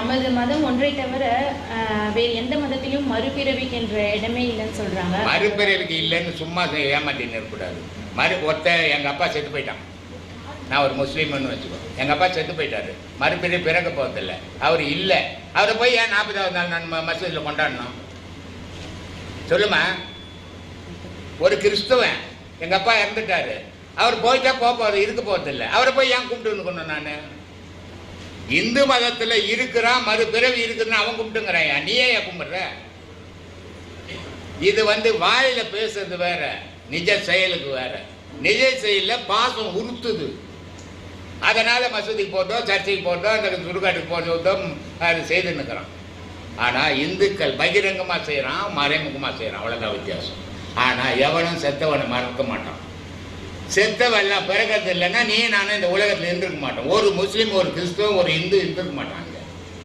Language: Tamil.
நமது மதம் ஒன்றை தவிர வேறு எந்த மதத்திலும் மறுபிறவிக்கு என்ற இடமே இல்லைன்னு சொல்றாங்க. மறுபிறவிக்கு இல்லைன்னு சும்மா செ- ஏமாத்தின்னு இருக்கக்கூடாது. மறு ஒருத்த எங்கள் அப்பா செத்து போயிட்டான். நான் ஒரு முஸ்லீம்னு வச்சுக்கோ. எங்கள் அப்பா செத்து போயிட்டாரு. மறுபிறவி பிறக்க போகிறதில்ல அவர் இல்லை. அவரை போய் ஏன் நாற்பதாவது நாள் நான் மசூதியில் கொண்டாடணும்? சொல்லுமா? ஒரு கிறிஸ்துவன் எங்கள் அப்பா இறந்துட்டாரு. அவர் போயிட்டா போக போகிறது இருக்க போகிறதில்ல அவரை போய் ஏன் கும்பிட்டுன்னு நான்? இந்து மதத்தில் இருக்கிறான் மறுபிறவி இருக்குதுன்னு அவன் கும்பிட்டுங்கிறாயா? நீயே கும்பிட்ற? இது வந்து வாயில பேசுறது வேற நிஜ செயலுக்கு வேற. நிஜ செயலில் பாசம் உறுத்துது. அதனால மசூதிக்கு போட்டோம் சர்ச்சைக்கு போட்டோம் அந்த சுடுகாட்டுக்கு போட்டோம் அது செய்து நிற்கிறான் ஆனால் இந்துக்கள் பகிரங்கமாக செய்கிறான் மறைமுகமாக செய்கிறான் அவ்வளோதான் வித்தியாசம். ஆனால் எவனும் செத்தவனை மறக்க மாட்டான். செத்தவெல்லாம் பிறக்கிறது இல்லைன்னா நீ நானும் இந்த உலகத்தில் இருந்திருக்க மாட்டோம். ஒரு முஸ்லீம் ஒரு கிறிஸ்துவம் ஒரு இந்து இருந்திருக்க மாட்டாங்க.